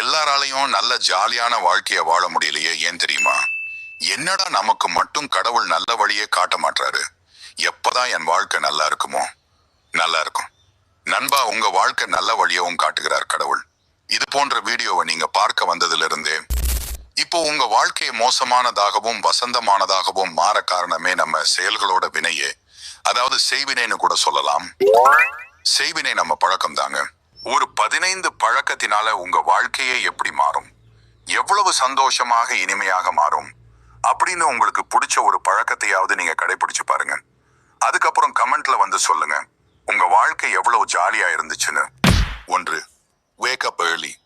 எல்லாராலையும் நல்ல ஜாலியான வாழ்க்கையை வாழ முடியலையே ஏன் தெரியுமா? என்னடா நமக்கு மட்டும் கடவுள் நல்ல வழியே காட்ட மாட்டாரு எப்பதான் என் வாழ்க்கை நல்லா இருக்குமோ? நல்லா இருக்கும். நண்பா உங்க வாழ்க்கை நல்ல வழியவும் காட்டுகிறார் கடவுள். இது போன்ற வீடியோவை நீங்க பார்க்க வந்ததிலிருந்தே இப்போ உங்க வாழ்க்கையை மோசமானதாகவும் வசந்தமானதாகவும் மாற காரணமே நம்ம செயல்களோட வினையே. அதாவது செய்வினைன்னு கூட சொல்லலாம். செய்வினை நம்ம பழக்கம் தாங்க ஒரு பதினைந்து பழக்கத்தினால உங்க வாழ்க்கையே எப்படி மாறும்? எவ்வளவு சந்தோஷமாக இனிமையாக மாறும்? அப்படின்னு உங்களுக்கு பிடிச்ச ஒரு பழக்கத்தையாவது நீங்க கடைபிடிச்சு பாருங்க. அதுக்கப்புறம் கமெண்ட்ல வந்து சொல்லுங்க. உங்க வாழ்க்கை எவ்வளவு ஜாலியா இருந்துச்சுன்னு. ஒன்று வேக் அப் ஏர்லி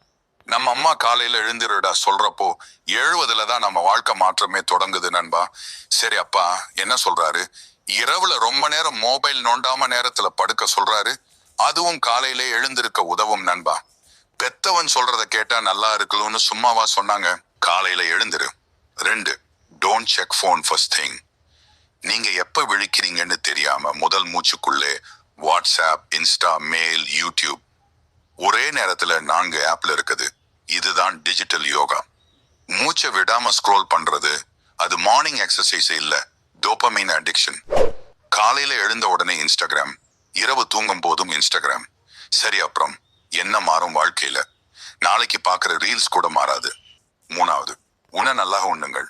நம்ம அம்மா காலையில எழுந்திருடா சொல்றப்போ எழுவதுல தான் நம்ம வாழ்க்கை மாற்றமே தொடங்குது நண்பா. சரி அப்பா என்ன சொல்றாரு? இரவுல ரொம்ப நேரம் மொபைல் நோண்டாம நேரத்துல படுக்க சொல்றாரு. அதுவும் காலையில எழுந்திருக்க உதவும் நண்பா. பெத்தவன் சொல்றத கேட்டா நல்லா இருக்கலும்னு சும்மாவா சொன்னாங்க. காலையில எழுந்துரு. ரெண்டு don't check phone first thing நீங்க எப்ப விழிக்கிறீங்கன்னு தெரியாம முதல் மூச்சுக்குள்ளே வாட்ஸ்அப் இன்ஸ்டா மெயில் யூடியூப். ஒரே நேரத்துல நான்கு ஆப்ல இருக்குது. இதுதான் டிஜிட்டல் யோகா. மூச்சை விடாம ஸ்க்ரோல் பண்றது அது மார்னிங் எக்ஸசைஸ் இல்ல டோபமைன் அடிக்ஷன் காலையில எழுந்த உடனே இன்ஸ்டாகிராம் இரவு தூங்கும் போதும் இன்ஸ்டாகிராம். சரி அப்புறம் என்ன மாறும் வாழ்க்கையில? நாளைக்கு பார்க்குற ரீல்ஸ் கூட மாறாது. மூணாவது உண நல்லா உண்ணுங்கள்.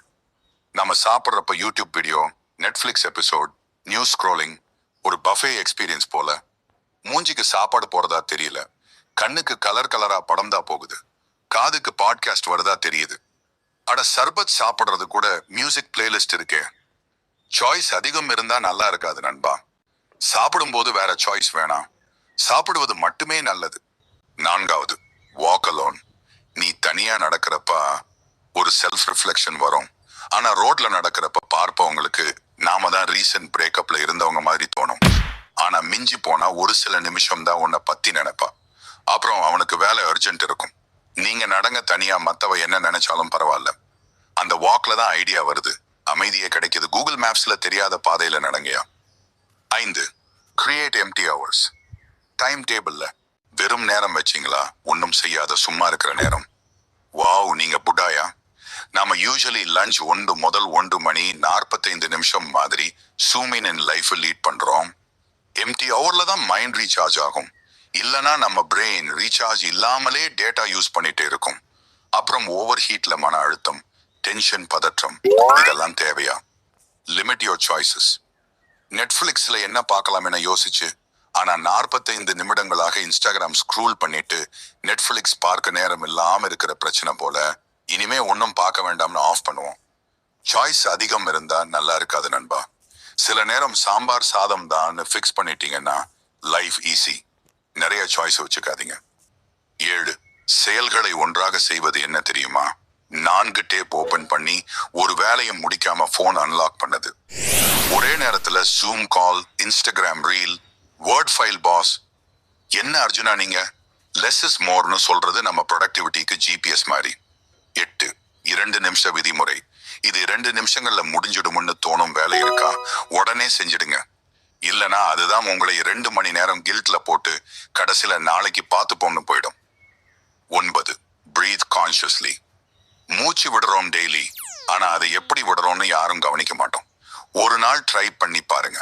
நம்ம சாப்பிட்றப்ப YouTube video Netflix episode news scrolling ஒரு பஃபே எக்ஸ்பீரியன்ஸ் போல. மூஞ்சிக்கு சாப்பாடு போறதா தெரியல. கண்ணுக்கு கலர் கலரா படம் தான் போகுது. காதுக்கு பாட்காஸ்ட் வருதா தெரியுது. அட சர்பத் சாப்பிட்றது கூட மியூசிக் பிளேலிஸ்ட் இருக்கே. சாய்ஸ் அதிகம் இருந்தா நல்லா இருக்காது நண்பா. சாப்பிடும்போது வேற சாய்ஸ் வேணாம். சாப்பிடுவது மட்டுமே நல்லது. நான்காவது வாக் அலோன் நீ தனியா நடக்கிறப்ப ஒரு செல்ஃப் ரிஃப்ளெக்ஷன் வரும். ஆனா ரோட்ல நடக்கிறப்ப பார்ப்பவங்களுக்கு நாம தான் ரீசன்ட் பிரேக்கப்ல இருந்தவங்க மாதிரி தோணும். ஆனா மிஞ்சி போனா ஒரு சில நிமிஷம் தான் உன்னை பத்தி நினைப்பா. அப்புறம் அவனுக்கு வேலை அர்ஜென்ட் இருக்கும். நீங்க நடங்க தனியா மத்தவ என்ன நினைச்சாலும் பரவாயில்ல. அந்த வாக்ல தான் ஐடியா வருது. அமைதியே கிடைக்கிது. கூகுள் மேப்ஸ்ல தெரியாத பாதையில நடங்கயா? ஐந்து. கிரியேட் எம்டி ஹவர்ஸ் டைம் டேபிள்ல வெறும் நேரம் வச்சீங்களா? ஒன்றும் செய்யாத சும்மா இருக்கிற நேரம். வாவ் நீங்கள் புட்டாயா? நாம யூஸ்வலி லஞ்ச் ஒன்று முதல் ஒன்று மணி நாற்பத்தைந்து நிமிஷம் மாதிரி சூமின் இன் லைஃப் லீட் பண்ணுறோம் எம்டி ஹவரில் தான் மைண்ட் ரீசார்ஜ் ஆகும். இல்லைன்னா நம்ம பிரெயின் ரீசார்ஜ் இல்லாமலே டேட்டா யூஸ் பண்ணிகிட்டே இருக்கும். அப்புறம் ஓவர் ஹீட்ல மன அழுத்தம் டென்ஷன் பதற்றம் இதெல்லாம் தேவையா? லிமிட் யோர் சாய்ஸஸ் நெட்ஃப்ளிக்ஸில் என்ன பார்க்கலாம் என யோசிச்சு ஆனால் நாற்பத்தைந்து நிமிடங்களாக இன்ஸ்டாகிராம் ஸ்க்ரூல் பண்ணிட்டு நெட்ஃபிளிக்ஸ் பார்க்க நேரம் இல்லாமல் இருக்கிற பிரச்சனை போல இனிமே ஒன்றும் பார்க்க வேண்டாம்னு ஆஃப் பண்ணுவோம். சாய்ஸ் அதிகம் இருந்தால் நல்லா இருக்காது நண்பா. சில நேரம் சாம்பார் சாதம் தான் ஃபிக்ஸ் பண்ணிட்டீங்கன்னா லைஃப் ஈஸி நிறைய சாய்ஸ் வச்சுக்காதீங்க. ஏழு செயல்களை ஒன்றாக செய்வது என்ன தெரியுமா? நான்கு டேப் ஓபன் பண்ணி ஒரு வேலையை முடிக்காம போன் அன்லாக் பண்ணது. நேரத்துல Zoom call Instagram reel Word file boss என்ன அர்ஜுனா நீங்க? லெஸ் இஸ் மோர்னு சொல்றது நம்ம ப்ரொடக்டிவிட்டிக்கு ஜிபிஎஸ் மாதிரி. எட்டு இரண்டு நிமிஷ விதிமுறை. இது இரண்டு நிமிஷங்கள்ல முடிஞ்சிடும்னு தோணும் வேலை இருக்கா? உடனே செஞ்சிடுங்க. இல்லனா அதுதான் உங்களை ரெண்டு மணி நேரம் கில்ட்ல போட்டு கடைசியில நாளைக்கு பார்த்துப்போம்னு போயிடும். ஒன்பது பிரீத் கான்ஷியஸ்லி மூச்சு விடுறோம் டெய்லி ஆனா அதை எப்படி விடுறோம்னு யாரும் கவனிக்க மாட்டோம். ஒரு நாள் ட்ரை பண்ணி பாருங்க.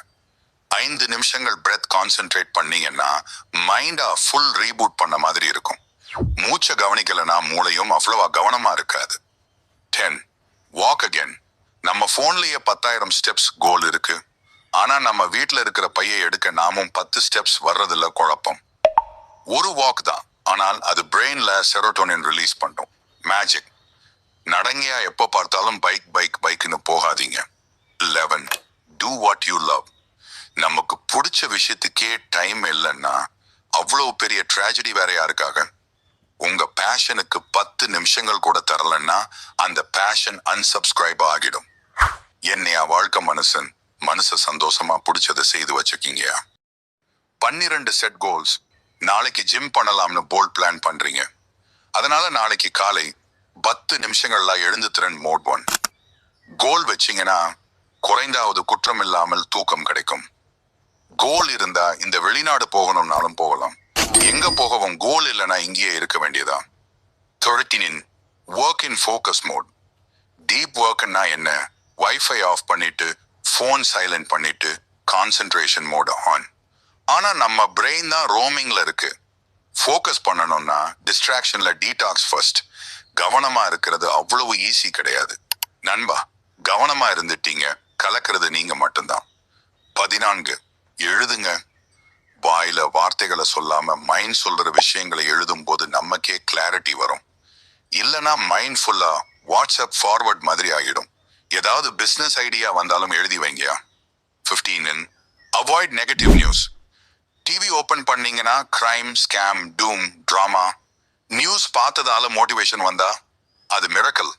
ஐந்து நிமிஷங்கள் பிரெத் கான்சென்ட்ரேட் பண்ணீங்கன்னா மைண்டா ஃபுல் ரீபூட் பண்ண மாதிரி இருக்கும். மூச்சை கவனிக்கலைன்னா மூளையும் அவ்வளவா கவனமா இருக்காது. டென் வாக் அகேன் நம்ம போன்லயே பத்தாயிரம் ஸ்டெப்ஸ் கோல் இருக்கு. ஆனா நம்ம வீட்டில் இருக்கிற பையை எடுக்க நாமும் பத்து ஸ்டெப்ஸ் வர்றதில்ல குழப்பம். ஒரு வாக் தான். ஆனால் அது பிரெயின்ல செரோட்டோனின் ரிலீஸ் பண்ணும். மேஜிக் நடங்கையா எப்போ பார்த்தாலும் பைக் பைக் பைக்னு போகாதீங்க. வாட் யூ லவ் நமக்கு பிடிச்ச விஷயத்துக்கே டைம் இல்லைன்னா அவ்வளவு பெரிய ட்ராஜடி வேற யாருக்காக உங்க பேஷனுக்கு பத்து நிமிஷங்கள் கூட தரலன்னா அந்த பேஷன் அன்சப்ஸ்கிரைப் ஆகிடும். என்னையா வாழ்க்கை மனுஷன் மனச சந்தோஷமா பிடிச்சதை செய்து வச்சுக்கீங்கயா பன்னிரண்டு செட் கோல்ஸ் நாளைக்கு ஜிம் பண்ணலாம்னு போல்ட் பிளான் பண்றீங்க. அதனால நாளைக்கு காலை பத்து நிமிஷங்கள்ல எழுந்து திறன் மோட் ஒன் கோல் வச்சீங்கன்னா குறைந்தாவது குற்றம் இல்லாமல் தூக்கம் கிடைக்கும். கோல் இருந்தா இந்த வெளிநாடு போகணும்னாலும் போகலாம். எங்க போகவும் கோல் இல்லைன்னா இங்கேயே இருக்க வேண்டியதா? Thirty work in focus mode deep ஒர்க்னா என்ன? வைஃபை ஆஃப் பண்ணிட்டு ஃபோன் சைலண்ட் பண்ணிட்டு கான்சென்ட்ரேஷன் மோட் ஆன் ஆனா நம்ம பிரெயின் தான் ரோமிங்ல இருக்கு. ஃபோக்கஸ் பண்ணணும்னா டிஸ்ட்ராக்ஷன்ல டீடாக்ஸ் ஃபர்ஸ்ட் கவனமா இருக்கிறது அவ்வளவு ஈஸி கிடையாது. நண்பா கவனமா இருந்துட்டீங்க. கலக்கிறது நீங்க மட்டும்தான். பதினான்கு எழுதுங்க. வாயில வார்த்தைகளை சொல்லாம மைண்ட் சொல்ற விஷயங்களை எழுதும் போது நமக்கே கிளாரிட்டி வரும். இல்லனா மைண்ட் ஃபுல்லா வாட்ஸ்அப் ஃபார்வர்ட் மாதிரி ஆகிடும். ஏதாவது பிசினஸ் ஐடியா வந்தாலும் எழுதி வைங்கயா fifteen avoid negative news TV open பண்ணீங்கன்னா crime scam doom drama news பார்த்ததால motivation வந்தா அது மிரக்கல்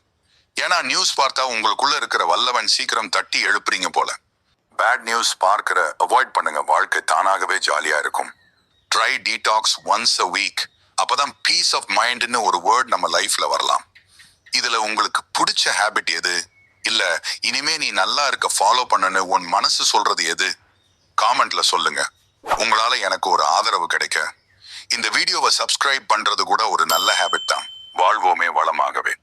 ஏன்னா நியூஸ் பார்த்தா உங்களுக்குள்ள இருக்கிற வல்லவன் சீக்கிரம் தட்டி எழுப்புறீங்க போல. பேட் நியூஸ் பார்க்கிற அவாய்ட் பண்ணுங்க. வாழ்க்கை தானாகவே ஜாலியா இருக்கும். Try detox once a week அப்பதான் பீஸ் ஆஃப் மைண்ட்னு ஒரு வேர்ட் நம்ம லைஃப்ல வரலாம். இதுல உங்களுக்கு பிடிச்ச ஹேபிட் எது? இல்ல இனிமே நீ நல்லா இருக்க ஃபாலோ பண்ணனு உன் மனசு சொல்றது எது? காமெண்ட்ல சொல்லுங்க. உங்களால எனக்கு ஒரு ஆதரவு கிடைக்க. இந்த வீடியோவை சப்ஸ்கிரைப் பண்றது கூட ஒரு நல்ல ஹேபிட் தான். வாழ்வோமே வளமாகவே.